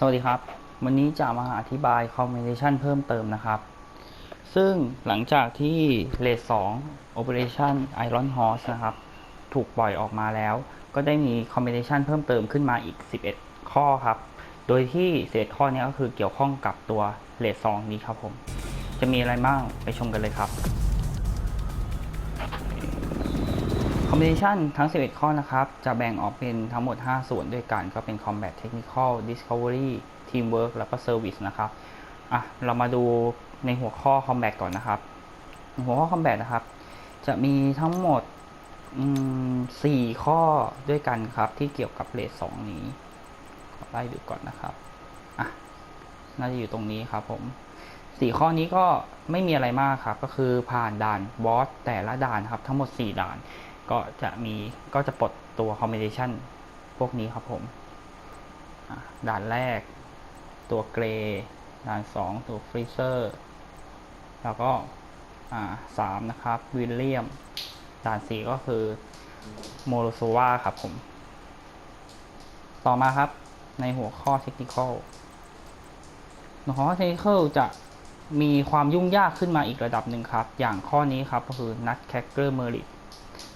สวัสดีครับ วันนี้จะมาอธิบาย combination เพิ่มเติมนะครับ ซึ่งหลังจากที่ r a t 2 Operation Iron Horse นะครับ ถูกปล่อยออกมาแล้ว ก็ได้มี combination เพิ่มเติมขึ้นมาอีก 11 ข้อครับ โดยที่11ข้อนี้ก็คือเกี่ยวข้องกับตัว r a t 2นี้ครับผม จะมีอะไรบ้างไปชมกันเลยครับ คอมบิเนชันทั้ง 11 ข้อนะครับ จะแบ่งออกเป็นทั้งหมด 5 ส่วนด้วยกัน ก็เป็น Combat Technical Discovery Teamwork แล้วก็ Service นะครับอะเรามาดูในหัวข้อ Combat ก่อนนะครับ หัวข้อ Combat นะครับ จะมีทั้งหมดอืม4ข้อด้วยกันครับที่เกี่ยวกับเลท2นี้ขอไล่ดูก่อนนะครับอะน่าจะอยู่ตรงนี้ครับผมสี่ข้อนี้ก็ไม่มีอะไรมากครับ ก็คือผ่านด่านบอสแต่ละด่านครับ ทั้งหมด4ด่าน ก็จะมีก็จะปลดตัวคอมบิเนชันพวกนี้ครับผม ด่านแรก ตัวเกรย์ด่าน 2 ตัวฟรีเซอร์แล้วก็สามนะครับวิลเลียม ด่าน 4 ก็คือโมโรโซวาครับผม ต่อมาครับในหัวข้อเทคนิคอลหัวข้อเทคนิคจะมีความยุ่งยากขึ้นมาอีกระดับหนึ่งครับ อย่างข้อนี้ครับก็คือ Nutcracker Merit Nutcracker Merit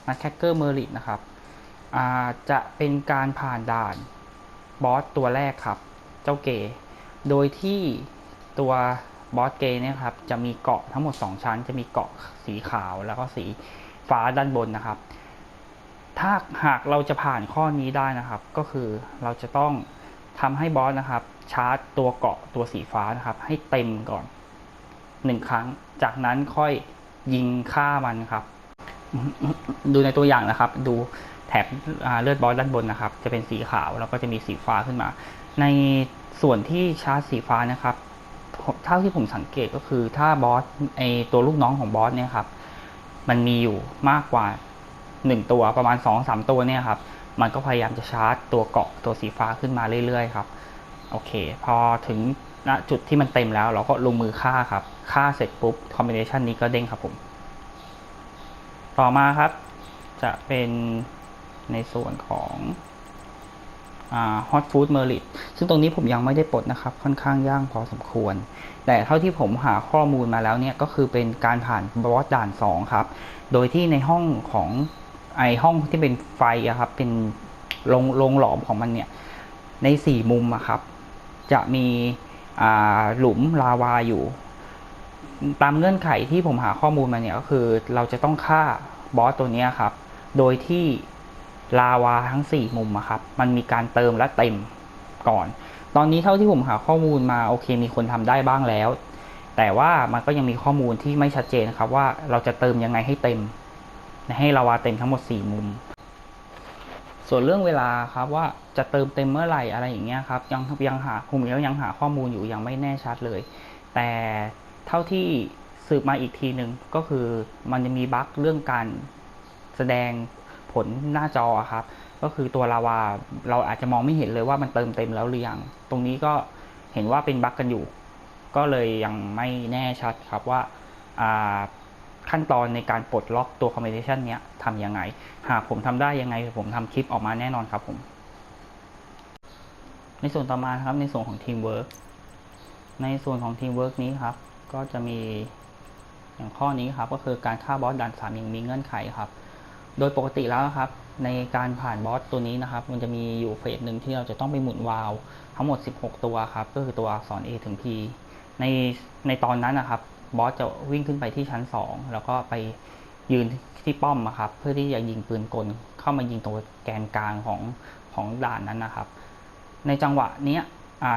นะครับอ่าจะเป็นการผ่านด่านบอสตัวแรกครับ เจ้าเกย์โดยที่ตัวบอสเกย์เนี่ยครับจะมีเกาะทั้งหมด 2 ชั้น จะมีเกาะสีขาวแล้วก็สีฟ้าด้านบนนะครับ ถ้าหากเราจะผ่านข้อนี้ได้นะครับ ก็คือเราจะต้องทำให้บอสนะครับ ชาร์จตัวเกาะตัวสีฟ้านะครับ ให้เต็มก่อนหนึ่งครั้ง จากนั้นค่อยยิงฆ่ามันครับ ดูในตัวอย่างนะครับ ดูแถบเลือดบอสด้านบนนะครับ จะเป็นสีขาวแล้วก็จะมีสีฟ้าขึ้นมา ในส่วนที่ชาร์จสีฟ้านะครับเท่าที่ผมสังเกตก็คือถ้าบอสไอตัวลูกน้องของบอสเนี่ยครับ มันมีอยู่มากกว่าหนึ่งตัวประมาณสองสามตัวเนี่ยครับ มันก็พยายามจะชาร์จตัวเกาะตัวสีฟ้าขึ้นมาเรื่อยๆครับ โอเค พอถึงณจุดที่มันเต็มแล้ว เราก็ลงมือฆ่าครับ ฆ่าเสร็จปุ๊บคอมบิเนชันนี้ก็เด้งครับผม ต่อมาครับ จะเป็นในส่วนของฮอตฟู้ดเมอริทซึ่งตรงนี้ผมยังไม่ได้ปลดนะครับ ค่อนข้างย่างพอสมควร แต่เท่าที่ผมหาข้อมูลมาแล้วเนี่ย ก็คือเป็นการผ่านบอสด่าน 2 ครับ โดยที่ในห้องของไอห้องที่เป็นไฟอะครับ เป็นโรงโรงหลอมของมันเนี่ย ในสี่มุมอะครับ จะมีหลุมลาวาอยู่ ตามเงื่อนไขที่ผมหาข้อมูลมาเนี่ยก็คือเราจะต้องฆ่าบอสตัวนี้ครับ โดยที่ลาวาทั้ง 4 มุมครับ มันมีการเติมและเต็มก่อน ตอนนี้เท่าที่ผมหาข้อมูลมาโอเค มีคนทำได้บ้างแล้ว แต่ว่ามันก็ยังมีข้อมูลที่ไม่ชัดเจนครับว่าเราจะเติมยังไงให้เต็ม ให้ลาวาเต็มทั้งหมด 4 มุม ส่วนเรื่องเวลาครับว่าจะเติมเต็มเมื่อไหร่อะไรอย่างเงี้ยครับยังยังหาผมยังยังหาข้อมูลอยู่ยังไม่แน่ชัดเลย แต่ เท่าที่สืบมาอีกทีหนึ่งก็คือมันจะมีบั๊กเรื่องการแสดงผลหน้าจอครับ ก็คือตัวลาวาเราอาจจะมองไม่เห็นเลยว่ามันเติมเต็มแล้วหรือยัง ตรงนี้ก็เห็นว่าเป็นบั๊กกันอยู่ ก็เลยยังไม่แน่ชัดครับว่าขั้นตอนในการปลดล็อกตัวคอมบิเนชันนี้ทำยังไง หากผมทำได้ยังไง ผมทำคลิปออกมาแน่นอนครับผม ในส่วนต่อมาครับในส่วนของทีมเวิร์กในส่วนของทีมเวิร์กนี้ครับ ก็จะมีอย่างข้อนี้ครับ ก็คือการฆ่าบอสด่านสามยังมีเงื่อนไขครับ โดยปกติแล้วครับ ในการผ่านบอสตัวนี้นะครับ มันจะมีอยู่เฟสหนึ่งที่เราจะต้องไปหมุนวาลทั้งหมด 16 ตัวครับ ก็คือตัวอักษร A ถึง P ในในตอนนั้นนะครับบอสจะวิ่งขึ้นไปที่ชั้น 2 แล้วก็ไปยืนที่ป้อมครับ เพื่อที่จะยิงปืนกลเข้ามายิงตรงแกนกลางของของด่านนั้นนะครับ ในจังหวะเนี้ย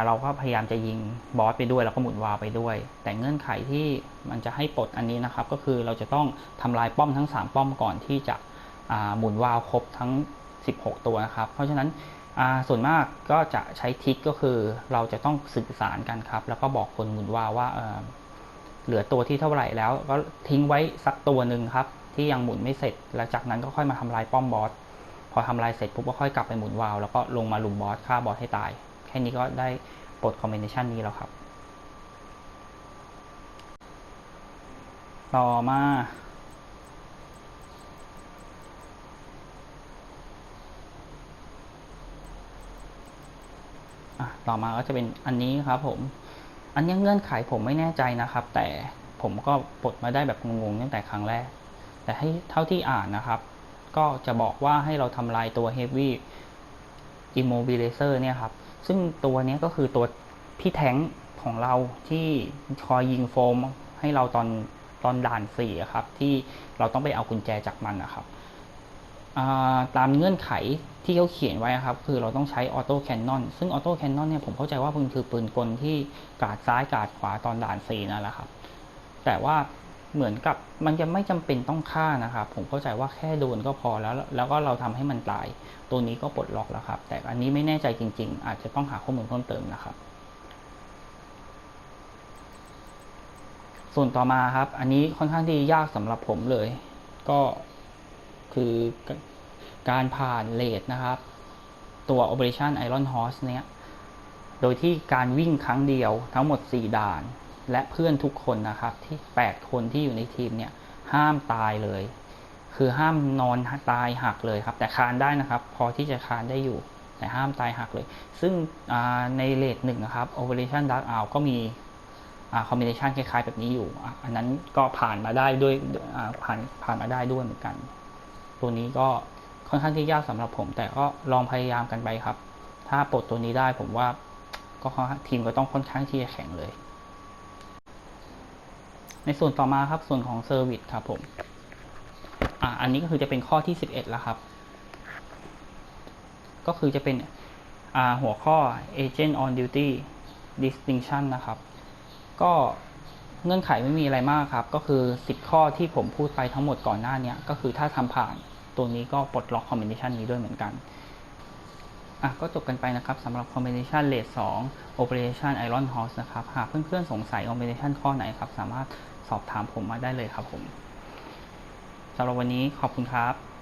เราก็พยายามจะยิงบอสไปด้วยแล้วก็หมุนวาไปด้วย แต่เงื่อนไขที่มันจะให้ปลดอันนี้นะครับ ก็คือเราจะต้องทำลายป้อมทั้ง 3 ป้อมก่อนที่จะหมุนวาลครบทั้ง 16 ตัวนะครับ เพราะฉะนั้นส่วนมากก็จะใช้ทิกก็คือเราจะต้องสื่อสารกันครับ แล้วก็บอกคนหมุนวาว่าเหลือตัวที่เท่าไหร่แล้ว ก็ทิ้งไว้สักตัวหนึ่งครับ ที่ยังหมุนไม่เสร็จ แล้วจากนั้นก็ค่อยมาทำลายป้อมบอสพอทำลายเสร็จปุ๊บก็ค่อยกลับไปหมุนวาลแล้วก็ลงมาลุมบอสฆ่าบอสให้ตาย ค่นี้ก็ได้ปลดคอมบิเนชันนี้แล้วครับ ต่อมาต่อมาก็จะเป็นอันนี้ครับผม อันนี้เงื่อนไขผมไม่แน่ใจนะครับ แต่ผมก็ปลดมาได้แบบงงๆตั้งแต่ครั้งแรก แต่ให้เท่าที่อ่านนะครับ ก็จะบอกว่าให้เราทำลายตัว Heavy Immobilizer เนี่ยครับ ซึ่งตัวนี้ก็คือตัวพี่แท้งของเราที่คอยยิงโฟมให้เราตอนตอนด่านสี่ครับ ที่เราต้องไปเอากุญแจจากมันนะครับตามเงื่อนไขที่เขาเขียนไว้ครับ คือเราต้องใช้ออโต้แคนนอนซึ่งออโต้แคนนอนเนี่ยผมเข้าใจว่ามันคือปืนกลที่กาดซ้ายกาดขวาตอนด่านสี่นั่นแหละครับ แต่ว่า เหมือนกับมันจะไม่จำเป็นต้องฆ่านะครับผมเข้าใจว่าแค่โดนก็พอแล้ว แล้วก็เราทำให้มันตาย ตัวนี้ก็ปลดล็อกแล้วครับ แต่อันนี้ไม่แน่ใจจริง ๆ อาจจะต้องหาข้อมูลเพิ่มเติมนะครับ ส่วนต่อมาครับ อันนี้ค่อนข้างที่ยากสำหรับผมเลย ก็คือการผ่านเลทนะครับ ตัว Operation Iron Horse เนี้ยโดยที่การวิ่งครั้งเดียวทั้งหมด 4 ด่าน และเพื่อนทุกคนนะครับ ที่ 8 คนที่อยู่ในทีมเนี่ยห้ามตายเลย คือห้ามนอนตายหักเลยครับ แต่คานได้นะครับ พอที่จะคานได้อยู่ แต่ห้ามตายหักเลย ซึ่งในเลทหนึ่งนะครับ Operation Dark Hour ก็มีคอมบิเนชันคล้ายๆ แบบนี้อยู่ อันนั้นก็ผ่านมาได้ด้วยผ่านผ่านมาได้ด้วยเหมือนกัน ตัวนี้ก็ค่อนข้างที่ยากสำหรับผม แต่ก็ลองพยายามกันไปครับ ถ้าปลดตัวนี้ได้ผมว่าก็ทีมก็ต้องค่อนข้างที่จะแข็งเลย ในส่วนต่อมาครับส่วนของเซอร์วิสครับผมอ่าอันนี้ก็คือจะเป็นข้อที่ 11 แล้วครับ ก็คือจะเป็นอ่าหัวข้อ agent on duty distinction นะครับ ก็เงื่อนไขไม่มีอะไรมากครับ ก็คือ 10 ข้อที่ผมพูดไปทั้งหมดก่อนหน้านี้ก็คือถ้าทำผ่านตัวนี้ก็ปลดล็อกคอมบิเนชันนี้ด้วยเหมือนกันอะก็จบกันไปนะครับสำหรับคอมบิเนชันเลท2 Operation Iron Horse นะครับ หากเพื่อนๆสงสัยคอมบิเนชันข้อไหนครับ สามารถ สอบถามผมมาได้เลยครับผมสำหรับวันนี้ขอบคุณครับ